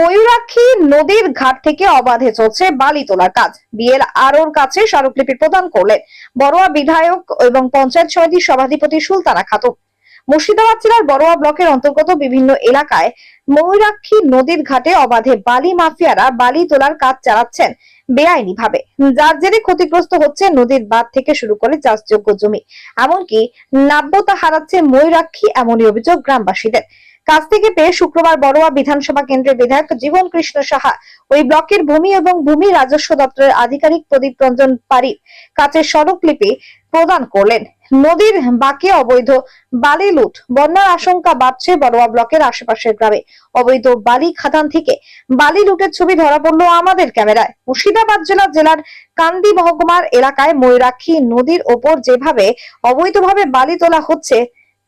ময়ূরাক্ষী নদীর ঘাট থেকে অবাধে চলছে বালি তোলার কাজ। বিএল আরোর কাছে স্মারকলিপি প্রদান করলেন বড়ুয়া বিধায়ক এবং পঞ্চায়েত সমিতির সভাধিপতি সুলতানা খাতুন। মুর্শিদাবাদ জেলার বড়ুয়া ব্লকের অন্তর্গত বিভিন্ন এলাকায় ময়ূরাক্ষী নদীর ঘাটে অবাধে বালি মাফিয়ারা বালি তোলার কাজ চালাচ্ছেন বেআইনি ভাবে যার জেরে ক্ষতিগ্রস্ত হচ্ছে নদীর বাঁধ থেকে শুরু করে চাষযোগ্য জমি। এমনকি নাব্যতা হারাচ্ছে ময়ূরাক্ষী এমনই অভিযোগ গ্রামবাসীদের। কাছ থেকে পেয়ে শুক্রবার বড়োয়া বিধানসভা কেন্দ্রের বিধায়ক জীবন কৃষ্ণ সাহা ওই ব্লকের ভূমি এবং ভূমি রাজস্ব দপ্তরের আধিকারিক প্রদীপ রঞ্জন পারির কাছে স্মারকলিপি প্রদান করলেন। নদীর বাঁকে অবৈধ বালি লুট, বন্যার আশঙ্কা বাড়ছে বড়োয়া ব্লকের আশেপাশের গ্রামে। অবৈধ বালি খাদান থেকে বালি লুটের ছবি ধরা পড়ল আমাদের ক্যামেরায়। মুর্শিদাবাদ জেলার জেলার কান্দি মহকুমার এলাকায় ময়ূরাক্ষী নদীর ওপর যেভাবে অবৈধভাবে বালি তোলা হচ্ছে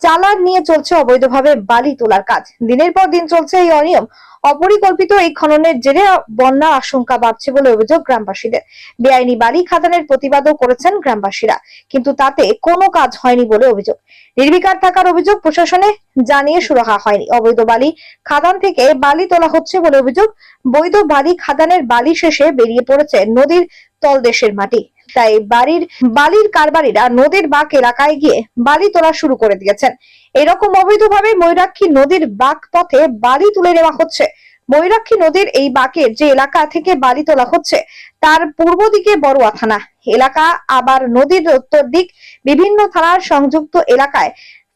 চালান নিয়ে চলছে অবৈধভাবে বালি তোলার কাজ। দিনের পর দিন চলছে এই অনিয়ম। অপরিকল্পিত এই খননের জেরে বন্যা আশঙ্কা বাড়ছে বলে অভিযোগ গ্রামবাসীদের। বেআইনি বালি খাদানের প্রতিবাদও করেছেন গ্রামবাসীরা। কিন্তু তাতে কোনো কাজ হয়নি বলে অভিযোগ। নির্বিকার থাকার অভিযোগ প্রশাসনে জানিয়ে সুরাহা হয়নি। অবৈধ বালি খাদান থেকে বালি তোলা হচ্ছে বলে অভিযোগ। বৈধ বালি খাদানের বালি শেষে বেরিয়ে পড়েছে নদীর তলদেশের মাটি। তাই বাড়ির, বালির কারবারিরা নদীর বাঁক এলাকায় গিয়ে বালি তোলা শুরু করে দিয়েছেন। এরকম অবৈধভাবে ময়ূরাক্ষী নদীর বাঁক পথে বালি তুলে নেওয়া হচ্ছে। ময়ূরাক্ষী নদীর এই বাঁকের যে এলাকা থেকে বালি তোলা হচ্ছে, তার পূর্ব দিকে বড়ুয়া থানা। এলাকা আবার নদীর উত্তর দিক বিভিন্ন থানার সংযুক্ত এলাকায়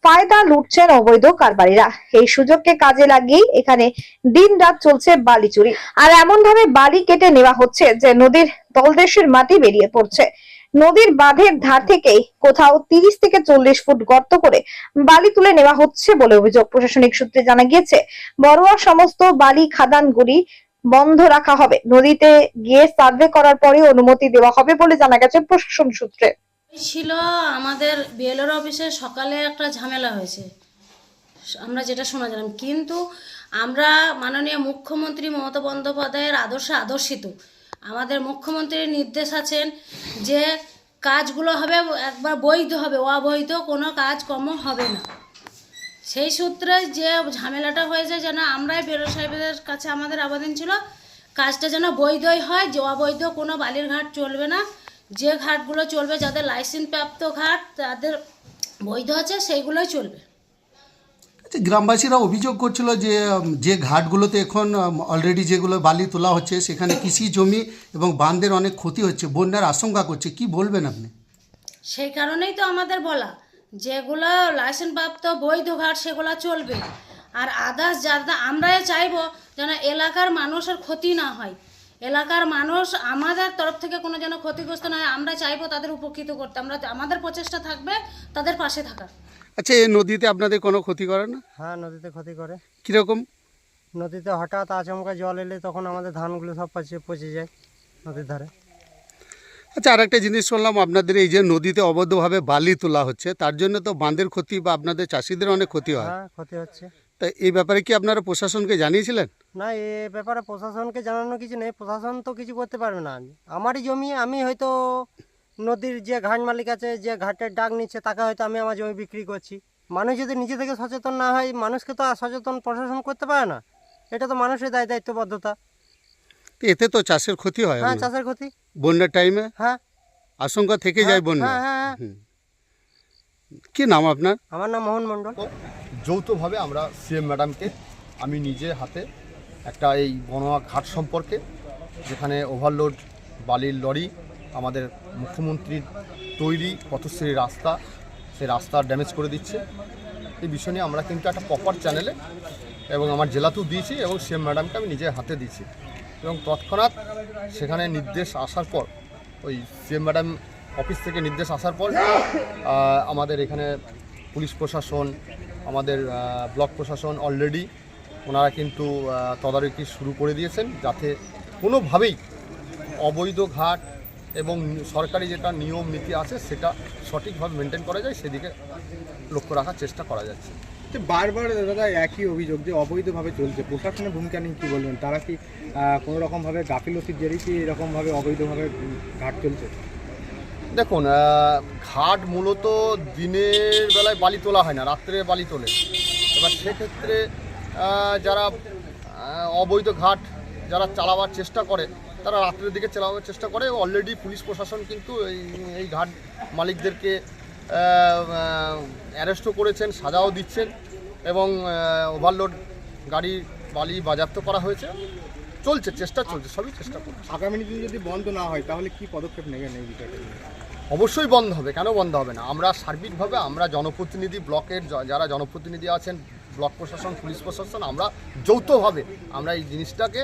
ফায়দা লুটছেন অবৈধ কারবারিরা। এই সুযোগকে কাজে লাগিয়েই এখানে দিন রাত চলছে বালি চুরি। আর এমন ভাবে বালি কেটে নেওয়া হচ্ছে যে নদীর তলদেশের মাটি বেরিয়ে পড়ছে। নদীর বাঁধের ধার থেকেই কোথাও তিরিশ থেকে চল্লিশ ফুট গর্ত করে বালি তুলে নেওয়া হচ্ছে বলে অভিযোগ প্রশাসনিক সূত্রে জানা গিয়েছে। বড়ুয়া সমস্ত বালি খাদানগুলি বন্ধ রাখা হবে। নদীতে গিয়ে সার্ভে করার পরে অনুমতি দেওয়া হবে বলে জানা গেছে প্রশাসন সূত্রে। ছিল আমাদের বিএলওর অফিসে সকালে একটা ঝামেলা হয়েছে। আমরা যেটা শোনা গেলাম কিন্তু আমরা মাননীয় মুখ্যমন্ত্রী মমতা বন্দ্যোপাধ্যায়ের আদর্শে আদর্শিত। আমাদের মুখ্যমন্ত্রীর নির্দেশ আছেন যে কাজগুলো হবে, একবার বৈধ হবে, অবৈধ কোনো কাজকর্ম হবে না। সেই সূত্রে যে ঝামেলাটা হয়েছে, যেন আমরাই বিএলও সাহেবের কাছে আমাদের আবেদন ছিল, কাজটা যেন বৈধই হয়, যে অবৈধ কোনো বালির ঘাট চলবে না। যে ঘাটগুলো চলবে যাদের লাইসেন্স প্রাপ্ত ঘাট তাদের বৈধ আছে সেইগুলোই চলবে। আচ্ছা, গ্রামবাসীরা অভিযোগ করছিল যে যে ঘাটগুলোতে এখন অলরেডি যেগুলো বালি তোলা হচ্ছে সেখানে কৃষি জমি এবং বাঁধের অনেক ক্ষতি হচ্ছে বন্যার আশঙ্কা করছে কি বলবেন আপনি? সেই কারণেই তো আমাদের বলা যেগুলো লাইসেন্স প্রাপ্ত বৈধ ঘাট সেগুলো চলবে। আর আদার্স যারা আমরাই চাইব যেন এলাকার মানুষের ক্ষতি না হয়। এলাকার মানুষ আমাদের তরফ থেকে কোনো যেন ক্ষতিগ্রস্ত না হয় আমরা চাইব তাদের উপকৃত করতে। আমরা আমাদের প্রচেষ্টা থাকবে তাদের পাশে থাকার। আচ্ছা এই নদীতে আপনাদের কোনো ক্ষতি করে না? হ্যাঁ নদীতে ক্ষতি করে। কীরকম? নদীতে হঠাৎ আচমকা জল এলে তখন আমাদের ধানগুলো সব পচে পচে যায় নদীর ধারে। আচ্ছা আর একটা জিনিস শুনলাম আপনাদের এই যে নদীতে অবৈধভাবে বালি তোলা হচ্ছে তার জন্য তো বাঁধের ক্ষতি বা আপনাদের চাষিদের অনেক ক্ষতি হয়। হ্যাঁ ক্ষতি হচ্ছে। তা এই ব্যাপারে কি আপনারা প্রশাসনকে জানিয়েছিলেন? না এ ব্যাপারে প্রশাসনকে জানানো কিছু নেই। প্রশাসন তো কিছু করতে পারবে না। আমারই জমি আমি হয়তো নদীর যে ঘাট মালিক আছে যে ঘাটের ডাক নিচ্ছে তাকে হয়তো আমি আমার জমি বিক্রি করছি। মানুষ যদি নিজে থেকে সচেতন না হয় মানুষকে তো আর সচেতন প্রশাসন করতে পারে না। এটা তো মানুষের দায় দায়িত্ববদ্ধতা। এতে তো চাষের ক্ষতি হয় হ্যাঁ চাষের ক্ষতি। বন্যার টাইমে হ্যাঁ। আশঙ্কা থেকে যায় বন্যা। হ্যাঁ হ্যাঁ। হ্যাঁ। কি নাম আপনার? আমার নাম মোহন মণ্ডল। যৌথভাবে আমরা সিএম ম্যাডামকে আমি নিজে হাতে একটা এই বনোয়া ঘাট সম্পর্কে, যেখানে ওভারলোড বালির লরি, আমাদের মুখ্যমন্ত্রীর তৈরি পথশ্রী রাস্তা সেই রাস্তা ড্যামেজ করে দিচ্ছে। এই বিষয় নিয়ে আমরা কিন্তু একটা প্রপার চ্যানেলে এবং আমার জেলাতেও দিয়েছি এবং সিএম ম্যাডামকে আমি নিজে হাতে দিয়েছি। এবং তৎক্ষণাৎ সেখানে নির্দেশ আসার পর, ওই সিএম ম্যাডাম অফিস থেকে নির্দেশ আসার পর আমাদের এখানে পুলিশ প্রশাসন আমাদের ব্লক প্রশাসন অলরেডি ওনারা কিন্তু তদারকি শুরু করে দিয়েছেন যাতে কোনোভাবেই অবৈধ ঘাট এবং সরকারি যেটা নিয়ম নীতি আছে সেটা সঠিকভাবে মেনটেন করা যায়, সেদিকে লক্ষ্য রাখার চেষ্টা করা যাচ্ছে। যে বারবার দাদা একই অভিযোগ যে অবৈধভাবে চলছে, প্রশাসনের ভূমিকা নিয়ে কি বলবেন? তারা কি কোনো রকমভাবে গাফিলতির জেরেই কি এরকমভাবে অবৈধভাবে ঘাট চলছে? দেখুন ঘাট মূলত দিনের বেলায় বালি তোলা হয় না, রাত্রে বালি তোলে। এবার সেক্ষেত্রে যারা অবৈধ ঘাট যারা চালাবার চেষ্টা করে, তারা রাত্রের দিকে চালাবার চেষ্টা করে। অলরেডি পুলিশ প্রশাসন কিন্তু এই এই ঘাট মালিকদেরকে অ্যারেস্টও করেছেন, সাজাও দিচ্ছেন এবং ওভারলোড গাড়ি, বালি বাজেয়াপ্ত করা হয়েছে। চলছে, চেষ্টা চলছে, সবই চেষ্টা করছে। আগামী দিন যদি বন্ধ না হয়, তাহলে কি পদক্ষেপ নেবেন এই বিষয়টা? অবশ্যই বন্ধ হবে। কেন বন্ধ হবে না? আমরা সার্বিকভাবে আমরা জনপ্রতিনিধি ব্লকের যারা জনপ্রতিনিধি আছেন, ব্লক প্রশাসন, পুলিশ প্রশাসন, আমরা যৌথভাবে আমরা এই জিনিসটাকে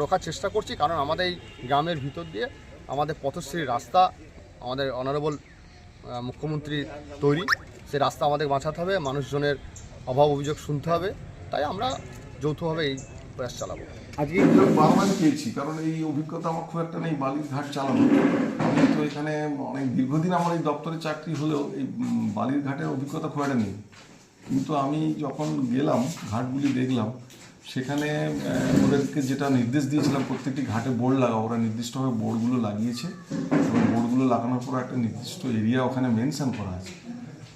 রোখার চেষ্টা করছি। কারণ আমাদের এই গ্রামের ভিতর দিয়ে আমাদের পথশ্রী রাস্তা, আমাদের অনারেবল মুখ্যমন্ত্রী তৈরি। সে রাস্তা আমাদের বাঁচাতে হবে, মানুষজনের অভাব অভিযোগ শুনতে হবে। তাই আমরা যৌথভাবে এই প্রয়াস চালাবো। আজকে বারবারই পেয়েছি কারণ এই অভিজ্ঞতা আমার খুব একটা নেই, বালির ঘাট চালানো আমি তো এখানে অনেক দীর্ঘদিন আমার এই দপ্তরে চাকরি হলেও এই বালির ঘাটের অভিজ্ঞতা খুব একটা নেই। কিন্তু আমি যখন গেলাম, ঘাটগুলি দেখলাম, সেখানে ওদেরকে যেটা নির্দেশ দিয়েছিলাম, প্রত্যেকটি ঘাটে বোর্ড লাগাও ওরা নির্দিষ্টভাবে বোর্ডগুলো লাগিয়েছে। এবং বোর্ডগুলো লাগানোর পর একটা নির্দিষ্ট এরিয়া ওখানে মেনশন করা আছে।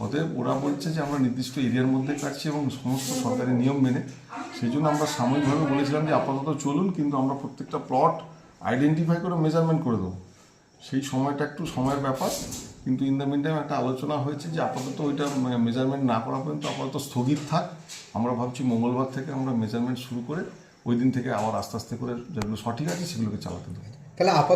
অতএব ওরা বলছে যে আমরা নির্দিষ্ট এরিয়ার মধ্যে কাটছি এবং সমস্ত সরকারি নিয়ম মেনে, সেই জন্য আমরা সাময়িকভাবে বলেছিলাম যে আপাতত চলুন, কিন্তু আমরা প্রত্যেকটা প্লট আইডেন্টিফাই করে মেজারমেন্ট করে দেবো। সেই সময়টা একটু সময়ের ব্যাপার, কিন্তু ইন দ্য মিন টাইম একটা আলোচনা হয়েছে যে আপাতত ওইটা মেজারমেন্ট না করা পর্যন্ত আপাতত স্থগিত থাক। আমরা ভাবছি মঙ্গলবার থেকে আমরা মেজারমেন্ট শুরু করে ওই দিন থেকে আবার আস্তে আস্তে করে যেগুলো সঠিক আছে সেগুলোকে চালাতে দেবো। তাহলে আপাতত